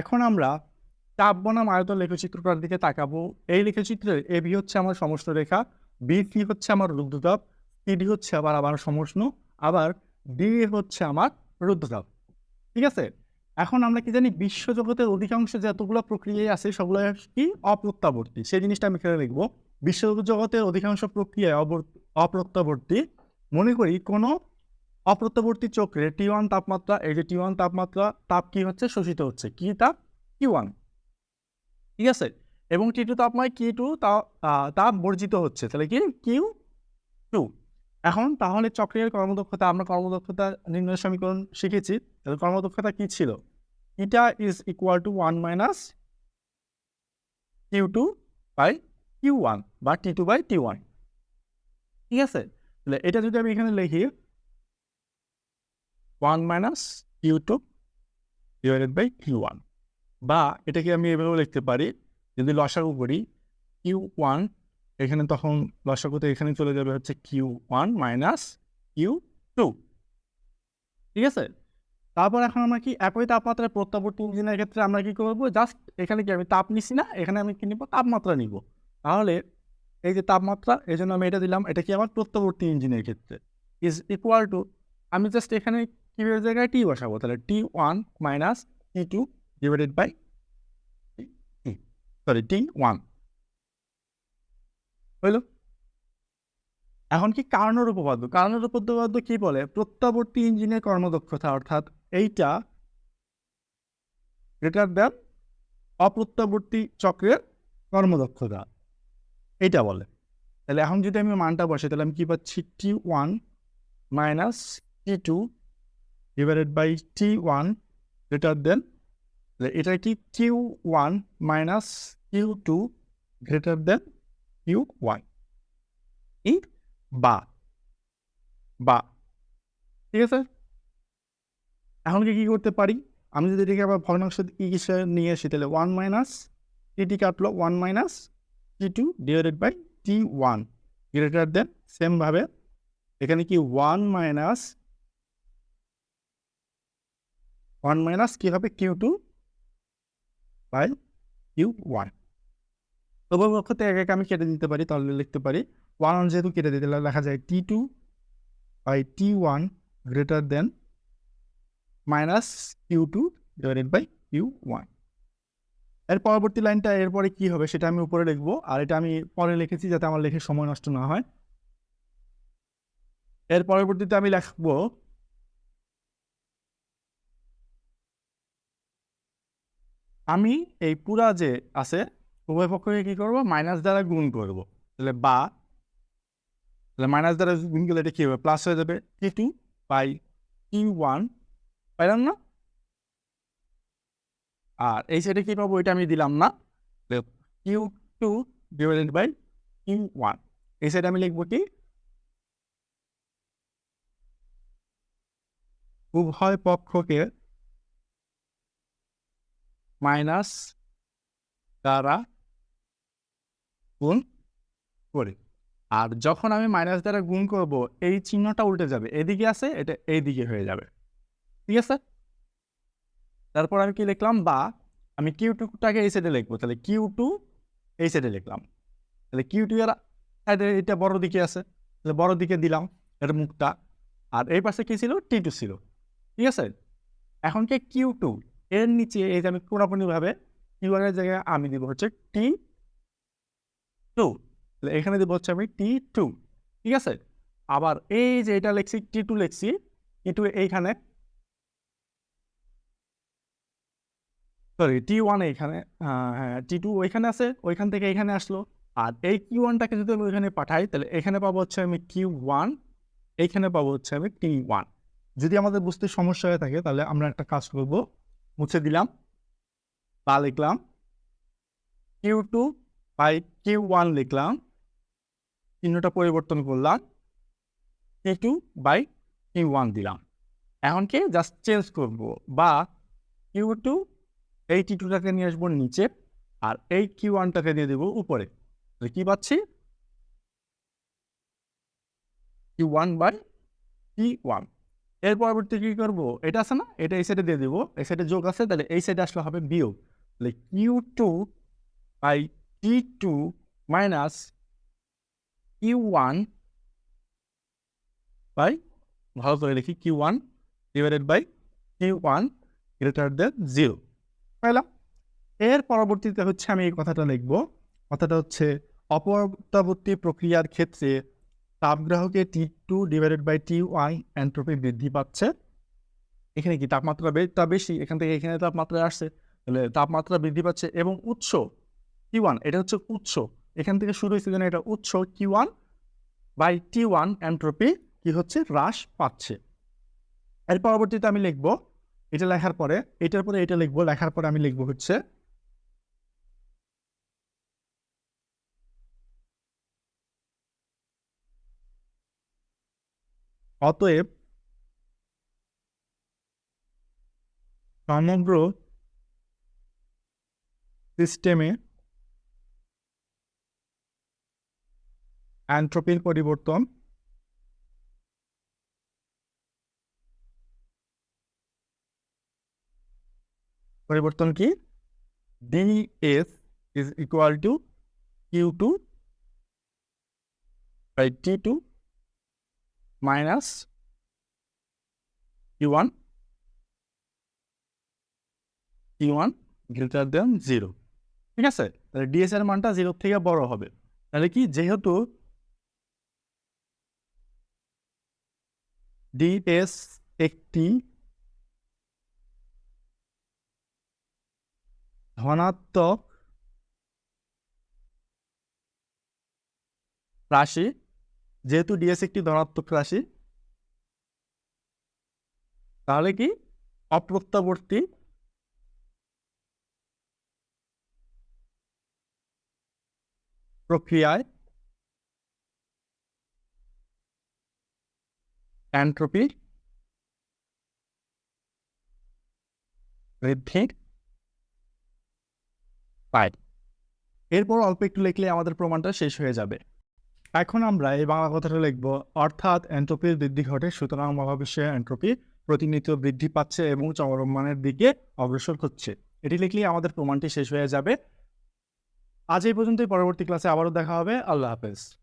এখন আমরা চাপ বনাম আয়তন লেখচিত্রটার দিকে তাকাবো। এই লেখচিত্রের এ বি হচ্ছে আমার সমস্ত রেখা বি সি হচ্ছে আমার রুদ্ধতাপ সিডি হচ্ছে আবার আমার সমষ্ণু, আবার ডি হচ্ছে আমার রুদ্ধতাপ ঠিক আছে? এখন আমরা কি জানি বিশ্বজগতের অধিকাংশ যতগুলো প্রক্রিয়াই আছে সবগুলো কি? অপ্রত্যাবর্তী। সেই জিনিসটা আমি এখানে লিখব। বিশ্বজগতের অধিকাংশ প্রক্রিয়ায় অপ্রত্যাবর্তী। মনে করি কোনো অপ্রত্যাবর্তী চক্রে টি ওয়ান তাপমাত্রা, এই যে টি ওয়ান তাপমাত্রা, তাপ কি হচ্ছে? শোষিত হচ্ছে। কি তাপ? কিউ ওয়ান ঠিক আছে? এবং টি টু তাপমায় কি টু তাপ বর্জিত হচ্ছে। তাহলে কি? কিউ টু এখন তাহলে চক্রের কর্মদক্ষতা, আমরা কর্মদক্ষতা নির্ণয় সমীকরণ শিখেছি। তাহলে কর্মদক্ষতা কি ছিল? Eta is equal to one minus Q two by Q one বা T two by T one ঠিক আছে? তাহলে এটা যদি আমি এখানে লিখি one minus Q two divided by Q one বা এটাকে আমি এভাবেও লিখতে পারি, যদি লসাগু করি কিউ ওয়ান এখানে তখন লসাগুতে এখানে চলে যাবে হচ্ছে Q one minus Q two ঠিক আছে? তারপর এখন আমরা কি একই তাপমাত্রায় প্রত্যাবর্তী ইঞ্জিনের ক্ষেত্রে আমরা কি করব? জাস্ট এখানে কি আমি তাপ নিছি না, এখানে আমি কি নিব? তাপমাত্রা নিব। তাহলে এই যে তাপমাত্রা এই জন্য আমি এটা দিলাম, এটা কি আমার প্রত্যাবর্তী ইঞ্জিনের ক্ষেত্রে। ইজ ইকুয়াল টু আমি জাস্ট এখানে কিউয়ের জায়গায় টি বসাবো, তাহলে T one minus T two divided by sorry T one হইল? এখন কি কারণের উপপাদ্য? কারণের উপপাদ্য কি বলে? প্রত্যাবর্তী ইঞ্জিনের কর্মদক্ষতা, অর্থাৎ এইটা গ্রেটার দ্যান অপ্রত্যাবর্তী চক্রের কর্মদক্ষতা, এইটা বলে। তাহলে এখন যদি আমি মানটা বসাই, তাহলে আমি কি পাচ্ছি? T one minus T two divided by T one greater than এটা কি Q one minus Q two greater than Q one ই? বা। বা। ঠিক আছে? এখন কি কী করতে পারি? আমি যদি এটাকে আবার ভগ্নাংশ হিসেবে নিয়ে আসি, তাহলে ওয়ান মাইনাস টিটি কাটলো one minus T two divided by T one greater than সেমভাবে এখানে কি ওয়ান মাইনাস ওয়ান মাইনাস কী হবে Q two by Q one? তবে পক্ষতে এক এক আমি কেটে দিতে পারি, তাহলে লিখতে পারি ওয়ান ওয়ান যেহেতু কেটে দিতে লেখা যায় T two by T one greater than minus Q two divided by Q one. এর পরবর্তী লাইনটা এরপরে কি হবে সেটা আমি উপরে লিখব, আর এটা আমি পরে লিখেছি যাতে আমার লেখে সময় নষ্ট না হয়। এর পরবর্তীতে আমি লিখব আমি এই পুরা যে আছে, উভয় পক্ষকে কি করব? মাইনাস দ্বারা গুণ করব। তাহলে বা, তাহলে মাইনাস দ্বারা গুণ করলে এটা কি হবে? প্লাস হয়ে যাবে T two by T one পাইলাম না? আর এই সাইডে কি পাবো? এটা আমি দিলাম না। Q two divided by Q one এই সাইডে আমি লিখব কি? উভয় পক্ষকে মাইনাস দ্বারা গুণ করি। আর যখন আমি মাইনাস দ্বারা গুণ করব, এই চিহ্নটা উল্টে যাবে। এদিকে আছে, এটা এই দিকে হয়ে যাবে। ঠিক আছে? তারপর আমি কি লিখলাম? বা, আমি কিউ টুটাকে এই সাইডে লিখব। তাহলে কিউ টু এই সাইডে লিখলাম। তাহলে কিউ টু এর সাইডে এটা বড় দিকে আছে। তাহলে বড় দিকে দিলাম এর মুখটা। আর এই পাশে কি ছিল? টি টু ছিল। ঠিক আছে? এখন কি কিউ টু? এর নিচে এই যে আমি পুরোপুরিভাবে এর জায়গায় আমি দিব হচ্ছে টি টু এখানে দিব হচ্ছে আমি টি টু ঠিক আছে? আবার এই যে এটা লিখছি টি টু লিখছি টি টু এইখানে সরি টি ওয়ান এইখানে হ্যাঁ টি টু ওইখানে আছে, ওইখান থেকে এখানে আসলো। আর এই কিউ ওয়ানটাকে যদি আমি ওইখানে পাঠাই, তাহলে এখানে পাবো হচ্ছে আমি কিউ ওয়ান এইখানে পাবো হচ্ছে আমি টি ওয়ান যদি আমাদের বুঝতে সমস্যা হয়ে থাকে, তাহলে আমরা একটা কাজ করব। মুছে দিলাম। বা লিখলাম। Q two by Q one লিখলাম। চিহ্নটা পরিবর্তন করলাম। T two by Q one দিলাম। এখন কি? জাস্ট চেঞ্জ করব। বা কিউ টু এই টি টুটাকে নিয়ে আসব নিচে আর এই কিউ ওয়ানটাকে দিয়ে দেবো উপরে। কি পাচ্ছি? Q one by T one এর পরবর্তী কি করব? এটা আছে না? এটা এই সাইডে দিয়ে দিব। এই সাইডে যোগ আছে, তাহলে এই সাইডে আসলে হবে বিয়োগ। তাহলে Q two by T two minus Q one by ভালো করে লিখি Q one divided by Q one greater than zero পাইলাম। এর পরবর্তীতে হচ্ছে আমি এই কথাটা লিখব। কথাটা হচ্ছে অপরবর্তী প্রক্রিয়ার ক্ষেত্রে তাপগ্রাহকে T two divided by T Y entropy বৃদ্ধি পাচ্ছে। এখানে কি তাপমাত্রা বে- বেশি? এখান থেকে এখানে তাপমাত্রা আসছে। তাহলে তাপমাত্রা বৃদ্ধি পাচ্ছে এবং উৎস টি ওয়ান এটা হচ্ছে উৎস। এখান থেকে শুরু হয়েছে যেন এটা উৎস T one by T one entropy কি হচ্ছে? হ্রাস পাচ্ছে। এর পরবর্তীতে আমি লিখব, এটা লেখার পরে, এটার পরে এটা লিখব, লেখার পরে আমি লিখব হচ্ছে অতএব সমগ্র সিস্টেমে অ্যান্ট্রপির পরিবর্তন পরিবর্তন কি? DS is equal to Q two by T two minus Q one greater than zero ঠিক আছে? তাহলে ডিএস এর মানটা জিরো থেকে বড় হবে। তাহলে কি? যেহেতু ডিএস একটি ধনাত্মক রাশি যেহেতু ডিএস একটি ধনাত্মক রাশি, তাহলে কি? অপ্রত্যাবর্তী প্রক্রিয়ায় এন্ট্রপি বৃদ্ধি পায়। এরপর অল্প একটু লিখলে আমাদের প্রমাণটা শেষ হয়ে যাবে। এখন আমরা এই বাংলা কথাটা লিখব, অর্থাৎ এন্ট্রপির বৃদ্ধি ঘটে, সুতরাং মহাবিশ্বে এন্ট্রপি প্রতিনিয়ত বৃদ্ধি পাচ্ছে এবং চরমানের দিকে অগ্রসর হচ্ছে। এটি লিখলেই আমাদের প্রমাণটি শেষ হয়ে যাবে। আজ এই পর্যন্তই, পরবর্তী ক্লাসে আবারও দেখা হবে। আল্লাহ হাফেজ।